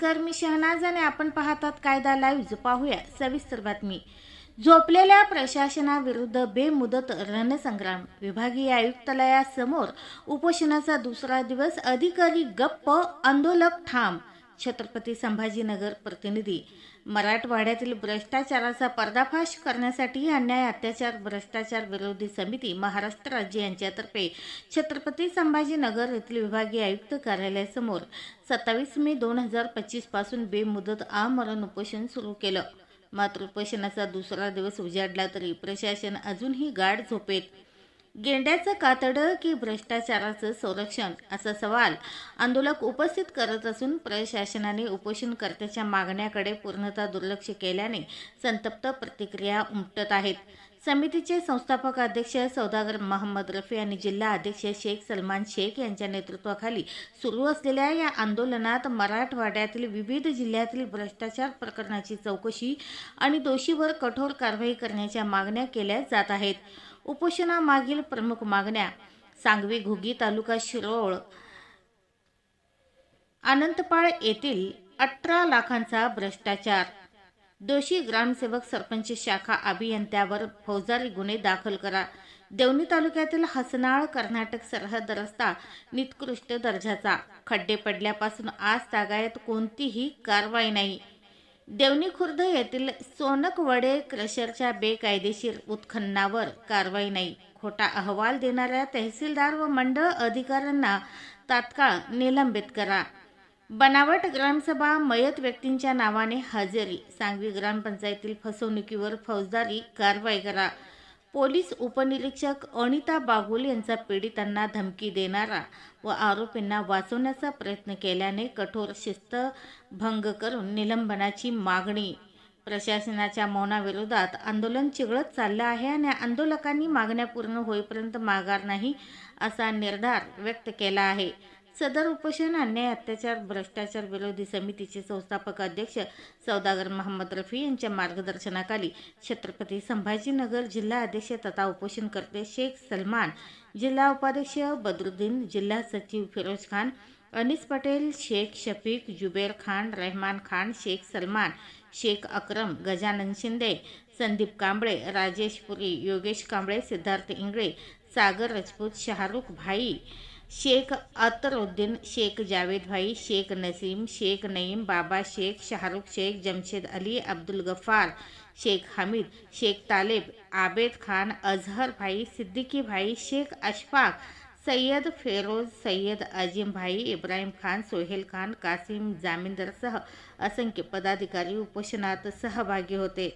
नमस्कार मी शहनाज आणि आपण पाहतात कायदा लाईव्ह पाहूया सविस्तर बातमी. झोपलेल्या प्रशासनाविरुद्ध बेमुदत रणसंग्राम विभागीय आयुक्तालयासमोर उपोषणाचा दुसरा दिवस अधिकारी गप्प आंदोलक ठाम. छत्रपती संभाजीनगर प्रतिनिधी. मराठवाड्यातील भ्रष्टाचाराचा पर्दाफाश करण्यासाठी अन्याय अत्याचार भ्रष्टाचार विरोधी समिती महाराष्ट्र राज्य यांच्यातर्फे छत्रपती संभाजीनगर येथील विभागीय आयुक्त कार्यालयासमोर सत्तावीस मे दोन हजार पंचवीसपासून बेमुदत आमरण उपोषण सुरू केलं. मात्र उपोषणाचा दुसरा दिवस उजाडला तरी प्रशासन अजूनही गाढ झोपेत. गेंड्याचं कातडं की भ्रष्टाचाराचं संरक्षण असा सवाल आंदोलक उपस्थित करत असून प्रशासनाने उपोषणकर्त्याच्या मागण्याकडे पूर्णतः दुर्लक्ष केल्याने संतप्त प्रतिक्रिया उमटत आहेत. समितीचे संस्थापक अध्यक्ष सौदागर महम्मद रफी आणि जिल्हा अध्यक्ष शेख सलमान शेख यांच्या नेतृत्वाखाली सुरू असलेल्या या आंदोलनात मराठवाड्यातील विविध जिल्ह्यातील भ्रष्टाचार प्रकरणाची चौकशी आणि दोषीवर कठोर कारवाई करण्याच्या मागण्या केल्या जात आहेत. उपोषणामागील प्रमुख मागण्या सांगवी घुगी तालुका शिरोळ अनंतपाळ येथील अठरा लाखांचा भ्रष्टाचार. दोषी ग्रामसेवक सरपंच शाखा अभियंत्यावर फौजदारी गुन्हे दाखल करा. देवणी तालुक्यातील हसनाळ कर्नाटक सरहद रस्ता निकृष्ट दर्जाचा. खड्डे पडल्यापासून आज तागायत कोणतीही कारवाई नाही. देवणी खुर्द येथील सोनकवडे क्रशरच्या बेकायदेशीर उत्खननावर कारवाई नाही. खोटा अहवाल देणाऱ्या तहसीलदार व मंडळ अधिकाऱ्यांना तात्काळ निलंबित करा. बनावट ग्रामसभा मयत व्यक्तींच्या नावाने हजेरी सांगवी ग्रामपंचायतील फसवणुकीवर फौजदारी कारवाई करा. पोलीस उपनिरीक्षक अनिता बागुल यांचा पीडितांना धमकी देणारा व आरोपींना वाचवण्याचा प्रयत्न केल्याने कठोर शिस्त भंग करून निलंबनाची मागणी. प्रशासनाच्या मौनाविरोधात आंदोलन चिघळत चाललं आहे आणि आंदोलकांनी मागण्या पूर्ण होईपर्यंत माघार नाही असा निर्धार व्यक्त केला आहे. सदर उपोषण अन्याय अत्याचार भ्रष्टाचार विरोधी समितीचे संस्थापक अध्यक्ष सौदागर मोहम्मद रफी यांच्या मार्गदर्शनाखाली छत्रपती संभाजीनगर जिल्हा अध्यक्ष तथा उपोषणकर्ते शेख सलमान जिल्हा उपाध्यक्ष बदरुद्दीन जिल्हा सचिव फिरोज खान अनिस पटेल शेख शफीक जुबेर खान रहमान खान शेख सलमान शेख अक्रम गजानन शिंदे संदीप कांबळे राजेश पुरी योगेश कांबळे सिद्धार्थ इंगळे सागर राजपूत शाहरुख भाई शेख अतरुद्दीन शेख जावेद भाई शेख नसीम शेख नईम बाबा शेख शाहरुख शेख जमशेद अली अब्दुल गफार शेख हमीद शेख तालेब आबेद खान अजहर भाई सिद्दीकी भाई शेख अशफाक सय्यद फेरोज सय्यद अजीम भाई इब्राहिम खान सोहेल खान कासिम जामिंदरसह असंख्य पदाधिकारी उपोषणात सहभागी होते।